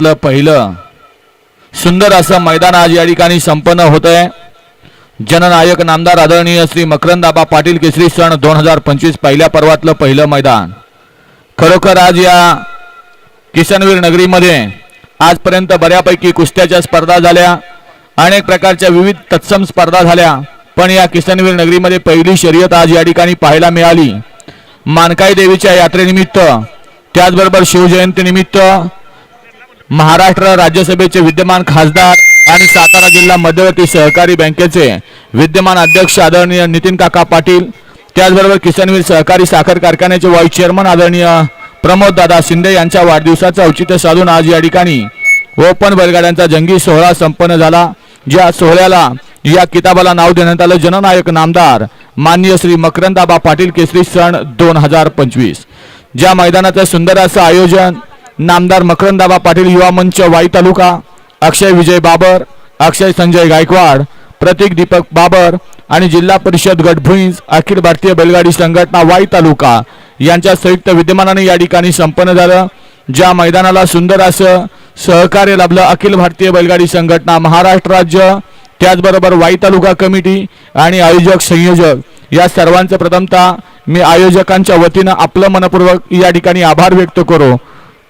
पर्वातलं पहिलं सुंदर असं मैदान आज या ठिकाणी संपन्न होत आहे. जननायक नामदार आदरणीय श्री मकरंदाबा पाटील केसरी सण दोन हजार पंचवीस पहिल्या पर्वातलं पहिलं मैदान. खरोखर आज या किसनवीर नगरीमध्ये आजपर्यंत बऱ्यापैकी कुस्त्याच्या स्पर्धा झाल्या अनेक प्रकारच्या विविध तत्सम स्पर्धा झाल्या पण या किसनवीर नगरीमध्ये पहिली शर्यत आज या ठिकाणी पाहायला मिळाली. मानकाई देवीच्या यात्रेनिमित्त त्याचबरोबर शिवजयंतीनिमित्त महाराष्ट्र राज्यसभेचे विद्यमान खासदार आणि सातारा जिल्हा मध्यवर्ती सहकारी बँकेचे विद्यमान अध्यक्ष आदरणीय नितीन काका पाटील त्याचबरोबर किसनवीर सहकारी साखर कारखान्याचे व्हाईस चेअरमन आदरणीय प्रमोद दादा शिंदे यांच्या वाढदिवसाचं औचित्य साधून आज या ठिकाणी ओपन बैलगाड्यांचा जंगी सोहळा संपन्न झाला ज्या सोहळ्याला या किताबाला नाव देण्यात आलं. जननायक नामदार माननीय श्री मकरंदाबा पाटील केसरी सण दोन हजार पंचवीस. ज्या मैदानाचं सुंदर असं आयोजन नामदार मकरंदाबा पाटील युवा मंच वाई तालुका अक्षय विजय बाबर अक्षय संजय गायकवाड प्रतीक दीपक बाबर आणि जिल्हा परिषद गटभुईंज अखिल भारतीय बैलगाडी संघटना वाई तालुका यांच्या संयुक्त विद्यमानाने या ठिकाणी संपन्न झालं. ज्या मैदानाला सुंदर असं सहकार्य लाभलं अखिल भारतीय बैलगाडी संघटना महाराष्ट्र राज्य त्याचबरोबर वाई तालुका कमिटी आणि आयोजक संयोजक. या सर्वांचं प्रथमता मी आयोजकांच्या वतीनं आपलं मनपूर्वक या ठिकाणी आभार व्यक्त करू.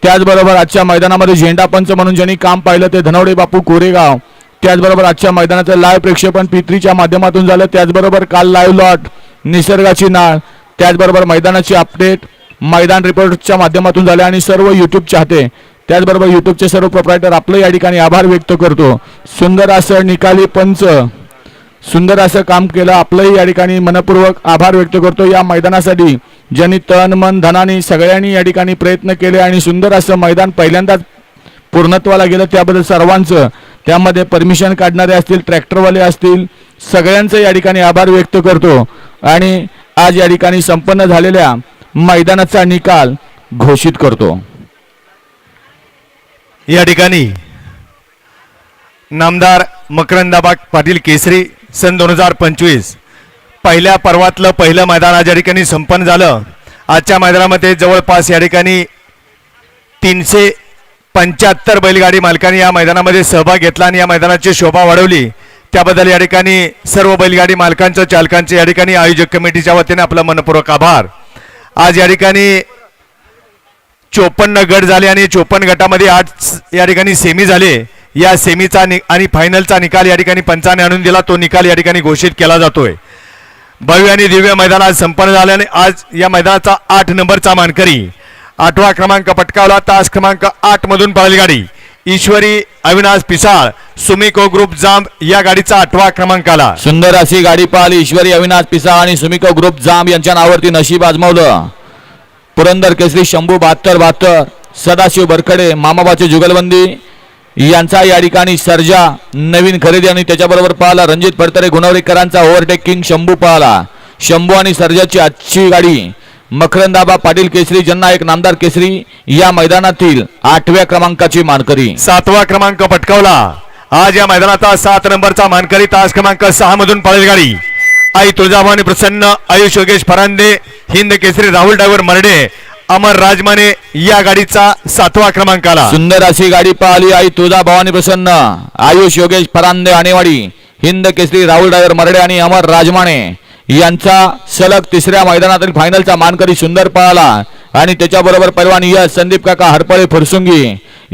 त्याचबरोबर आजच्या मैदानामध्ये झेंडा पंच म्हणून ज्यांनी काम पाहिलं ते धनवडे बापू कोरेगाव. त्याचबरोबर आजच्या मैदानाचं लाईव्ह प्रेक्षेपण पित्रीच्या माध्यमातून झालं. त्याचबरोबर काल लाईव्ह लॉट निसर्गाची नाळ त्याचबरोबर मैदानाची अपडेट मैदान रिपोर्टच्या माध्यमातून झाले आणि सर्व युट्यूब चाहते त्याचबरोबर युट्यूबचे सर्व प्रोप्रायटर आपलं या ठिकाणी आभार व्यक्त करतो. सुंदर असं निकाली पंच. सुंदर असं काम केलं आपलंही या ठिकाणी मनपूर्वक आभार व्यक्त करतो. या मैदानासाठी ज्यांनी तन मन धनाने सगळ्यांनी या ठिकाणी प्रयत्न केले आणि सुंदर असं मैदान पहिल्यांदाच पूर्णत्वाला गेलं त्याबद्दल सर्वांचं त्यामध्ये परमिशन काढणारे असतील ट्रॅक्टरवाले असतील सगळ्यांचं या ठिकाणी आभार व्यक्त करतो. आणि आज या ठिकाणी संपन्न झालेल्या मैदानाचा निकाल घोषित करतो. या ठिकाणी नामदार मकरंदाबाग पाटील केसरी सन दोन हजार पंचवीस पहिल्या पर्वातलं पहिलं मैदान आज या ठिकाणी संपन्न झालं. आजच्या मैदानामध्ये जवळपास या ठिकाणी तीनशे पंच्याहत्तर बैलगाडी मालकांनी या मैदानामध्ये सहभाग घेतला आणि या मैदानाची शोभा वाढवली. त्याबद्दल या ठिकाणी सर्व बैलगाडी मालकांचं चालकांचे या ठिकाणी आयोजक कमिटीच्या वतीने आपला मनपूर्वक आभार. आज या ठिकाणी चोपन्न गट झाले आणि चोपन्न गटामध्ये आठ या ठिकाणी सेमी झाले. या सेमीचा नि आणि फायनलचा निकाल या ठिकाणी पंचाने आणून दिला. तो निकाल या ठिकाणी घोषित केला जातोय. भव्य आणि दिव्य मैदानात संपन्न झाल्याने आज या मैदानाचा आठ नंबरचा मानकरी आठवा क्रमांक पटकावला. तास क्रमांक आठ मधून पळाली गाडी. ईश्वरी अविनाश पिसाळ सुमिको ग्रुप जांब या गाडीचा आठवा क्रमांक आला. सुंदर अशी गाडी पाहिली. ईश्वरी अविनाश पिसाळ आणि सुमिको ग्रुप जांब यांच्या नावावरती नशीब आजमावलं. पुरंदर केसरी शंभू बहात्तर बहात्तर सदाशिव बरखडे मामाबाचे जुगलबंदी यांचा या ठिकाणी सर्जा नवीन खरेदी आणि त्याच्याबरोबर पाहला रणजित फडतरे गुणवरेकरांचा ओव्हरटेकिंग शंभू पाहला. शंभू आणि सर्जाची आजची गाडी मकरंदाबा पाटील केसरी जननायक नामदार केसरी या मैदानातील आठव्या क्रमांकाची मानकरी. सातवा क्रमांक पटकावला. आज या मैदानाचा सात नंबरचा मानकरी तास क्रमांक सहा मधून पळेल गाडी. आई तुळजाभवानी प्रसन्न आयुष योगेश फरांदे हिंद केसरी राहुल ड्रायव्हर मर्डे अमर राजमाने या गाडीचा सातवा क्रमांक आला सुंदर अशी गाडी पाहिली आई तुळजा भवानी प्रसन्न. आयुष योगेश परांदे आणेवाडी. हिंद केसरी राहुल ड्रायव्हर मरडे आणि अमर राजमाने. यांचा सलग तिसऱ्या मैदानातील फायनलचा मानकरी सुंदर पळाला आणि त्याच्याबरोबर पैलवान यश संदीप काका हरपळे फुरसुंगी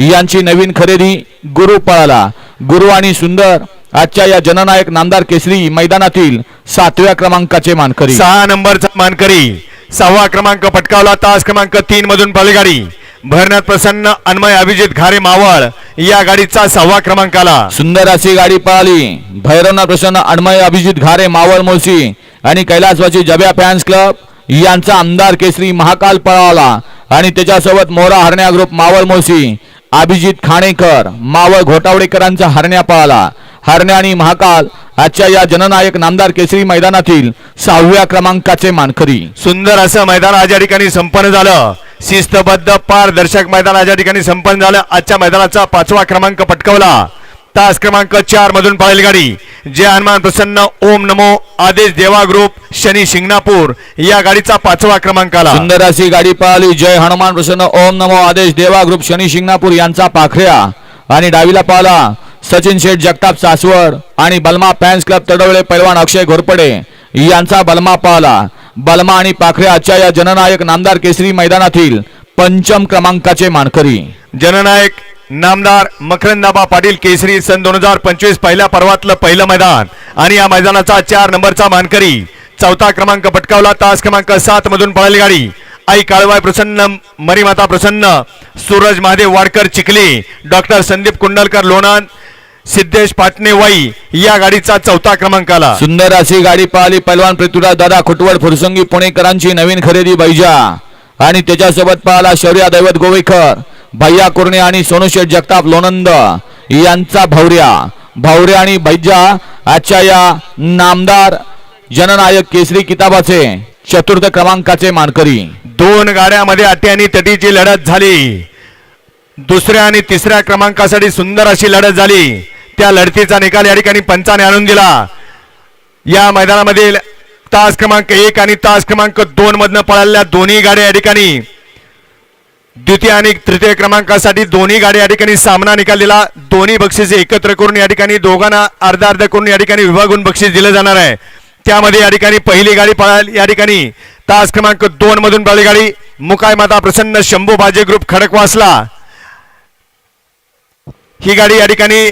यांची नवीन खरेदी गुरु पळाला. गुरु आणि सुंदर आजच्या या जननायक नामदार केसरी मैदानातील सातव्या क्रमांकाचे मानकरी. सहा नंबरचा मानकरी. सहावा क्रमांक पटकावला. तास क्रमांक तीन मधून पळेल गाडी भरण्यात प्रसन्न अन्मय अभिजित घारे मावळ या गाडीचा सहावा क्रमांक आला सुंदर अशी गाडी पळाली. भैरवनाथ प्रसन्न अन्मय अभिजित घारे मावळ मोशी आणि कैलासवाची जब्या फॅन्स क्लब यांचा आमदार केसरी महाकाल पळाला. आणि त्याच्यासोबत मोरा हरण्या ग्रुप मावळ मोशी अभिजित खाणेकर मावळ घोटावडेकरांचा हरण्या पळाला. हरण्या आणि महाकाल आजच्या या जननायक नामदार केसरी मैदानातील सहाव्या क्रमांकाचे मानकरी. सुंदर असं मैदान आज या ठिकाणी संपन्न झालं. शिस्तबद्ध पारदर्शक मैदान आज या ठिकाणी संपन्न झालं. आजच्या मैदानाचा पाचवा क्रमांक पटकावला. तास क्रमांक चार मधून पळेल गाडी. जय हनुमान प्रसन्न ओम नमो आदेश देवा ग्रुप शनी शिंगणापूर. या गाडीचा पाचवा क्रमांक आला. सुंदर अशी गाडी पळाली. जय हनुमान प्रसन्न ओम नमो आदेश देवा ग्रुप शनी शिंगणापूर यांचा पाखऱ्या. आणि डावीला पाहला सचिन शेठ जगताप सासवड आणि बलमा फॅन्स क्लब तडवळे पैलवान अक्षय घोरपडे यांचा बलमा पाहला बलमा आणि पाखरे आजच्या या जननायक नामदार केसरी मैदानातील पंचम क्रमांकाचे मानकरी. जननायक नामदार मकरंदाबा पाटील केसरी सन दोन हजार पंचवीस पहिल्या पर्वातलं पहिलं मैदान आणि या मैदानाचा चार नंबरचा मानकरी. चौथा क्रमांक पटकावला तास क्रमांक सात मधून पळाली गाडी. आई काळवाय प्रसन्न मरीमाता प्रसन्न सूरज महादेव वाडकर चिखली डॉक्टर संदीप कुंडलकर लोणंद सिद्धेश पाटणे वाई या गाडीचा चौथा क्रमांक आला. सुंदर अशी गाडी पाहिली. पैलवान पृथ्वीराज दादा खुटवड फुरसंगी पुणेकरांची नवीन खरेदी बैजा. आणि त्याच्यासोबत पाहला शौर्या दैवत गोवेकर भैया कुर्णे आणि सोनूशेठ जगताप लोनंद यांचा भौर्या भौर्या आणि बैजा आजच्या या नामदार जननायक केसरी किताबाचे चतुर्थ क्रमांकाचे मानकरी. दोन गाड्यामध्ये अटी आणि तटीची लढत झाली. दुसऱ्या आणि तिसऱ्या क्रमांकासाठी सुंदर अशी लढत झाली. त्या लढतीचा निकाल या ठिकाणी पंचाने आणून दिला. या मैदानामधील तास क्रमांक एक आणि तास क्रमांक दोन मधनं पळालेल्या दोन्ही गाड्या या ठिकाणी द्वितीय आणि तृतीय क्रमांकासाठी दोन्ही गाड्या या ठिकाणी सामना निकाल दिला. दोन्ही बक्षीस एकत्र करून या ठिकाणी दोघांना अर्धा अर्ध करून या ठिकाणी विभागून बक्षीस दिलं जाणार आहे. त्यामध्ये या ठिकाणी पहिली गाडी पळाल या ठिकाणी तास क्रमांक दोन मधून पळाली गाडी. मुकाय माता प्रसन्न शंभू बाजे ग्रुप खडकवासला. ही गाडी या ठिकाणी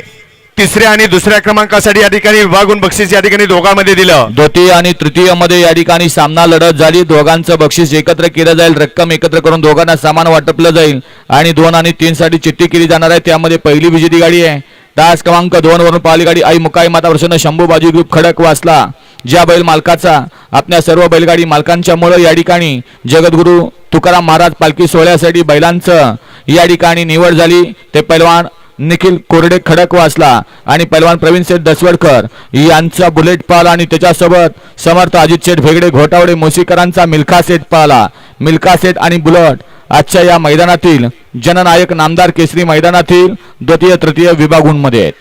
तिसऱ्या आणि दुसऱ्या क्रमांकासाठी या ठिकाणी विभागून बक्षीस या ठिकाणी दोघांमध्ये दिलं. द्वितीय आणि तृतीयमध्ये या ठिकाणी सामना लढत झाली. दोघांचं बक्षीस एकत्र केलं जाईल. रक्कम एकत्र करून दोघांना सामान वाटपलं जाईल. आणि दोन आणि तीन साठी चिठ्ठी केली जाणार आहे. त्यामध्ये पहिली विजेती गाडी आहे. तास क्रमांक दोन वरून पाहिली गाडी आई मुकाई माता प्रसन्न शंभू बाजू ग्रुप खडक वाचला ज्या बैल मालकाचा आपल्या सर्व बैलगाडी मालकांच्या मुळे या ठिकाणी जगद्गुरु तुकाराम महाराज पालखी सोहळ्यासाठी बैलांचं या ठिकाणी निवड झाली. ते पैलवान निखिल कोरडे खडक वाचला आणि पैलवान प्रवीण शेठ दसवडकर यांचा बुलेट पाला आणि त्याच्यासोबत समर्थ अजित शेठ भेगडे घोटावडे मोशीकरांचा मिल्खा सेठ पाला मिल्खा सेठ आणि बुलट आजच्या या मैदानातील जननायक नामदार केसरी मैदानातील द्वितीय तृतीय विभागूंमध्ये आहेत.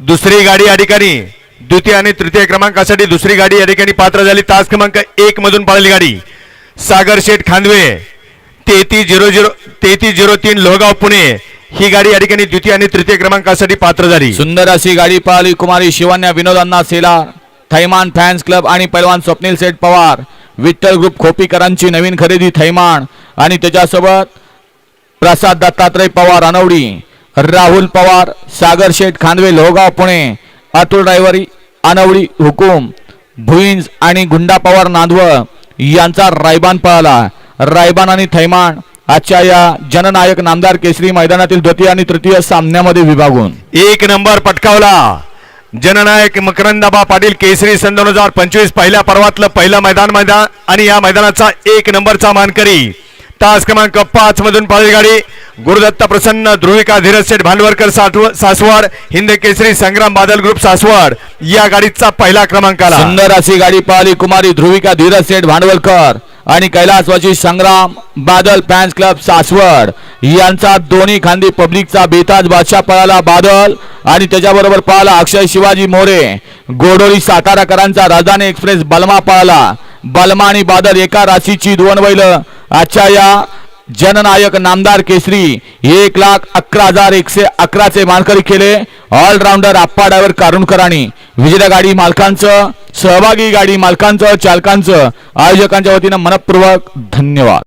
दुसरी गाडी या ठिकाणी द्वितीय आणि तृतीय क्रमांकासाठी दुसरी गाडी या ठिकाणी पात्र झाली. तास क्रमांक एक मधून पाळली गाडी. सागर शेठ खांदवे तेहतीस झिरो झिरो तेहतीस झिरो तीन लोहगाव पुणे. ही गाडी या ठिकाणी द्वितीय आणि तृतीय क्रमांकासाठी पात्र झाली. सुंदर अशी गाडी पळाली कुमारी शिवान्या विनोदांना सेला थैमान फॅन्स क्लब आणि पैलवान स्वप्नील सेठ पवार. विठ्ठल ग्रुप खोपीकरांची नवीन खरेदी थैमान. आणि त्याच्यासोबत प्रसाद दत्तात्रय पवार अनवडी. राहुल पवार सागर शेठ खानवे लोहगाव पुणे. अतुल ड्रायव्हरी अनवडी हुकुम. भुईंज आणि गुंडा पवार नांदव. यांचा रायबान पळाला. रायबान आणि थैमान आजच्या या जननायक नामदार केसरी मैदानातील द्वितीय आणि तृतीय सामन्यामध्ये विभागून. एक नंबर पटकावला. जननायक मकरंदाबा पाटील केसरी सन दोन हजार पंचवीस पहिल्या पर्वातलं पहिलं मैदान मैदान आणि या मैदानाचा एक नंबरचा मानकरी. तास क्रमांक पाच मधून पळाली गाडी गुरुदत्त प्रसन्न ध्रुविका धीरज शेठ भांडवरकर साठव- सासवड हिंद केसरी संग्राम बादल ग्रुप सासवड या गाडीचा पहिला क्रमांक आला सुंदर अशी गाडी पाहिली कुमारी ध्रुविका धीरज सेठ भांडवलकर. आणि कैलासवाची संग्राम बादल फॅन्स क्लब सासवड. यांचा दोन्ही खांदी पब्लिकचा बेताज बादशाह पळाला बादल आणि त्याच्याबरोबर पळाला अक्षय शिवाजी मोरे. गोडोळी साताराकरांचा राजधानी एक्सप्रेस बलमा पळाला. बलमा आणि बादल एका राशीची दोन बैल. आजच्या या जननायक नामदार केसरी एक लाख अकरा हजार एकशे अकराचे मानकरी केले. ऑलराऊंडर आप्पा ड्रायव्हर कारुणकरांनी विजेत्या गाडी मालकांचं सहभागी गाडी मालकांचं चालकांचं. आयोजकांच्या वतीनं मनपूर्वक धन्यवाद.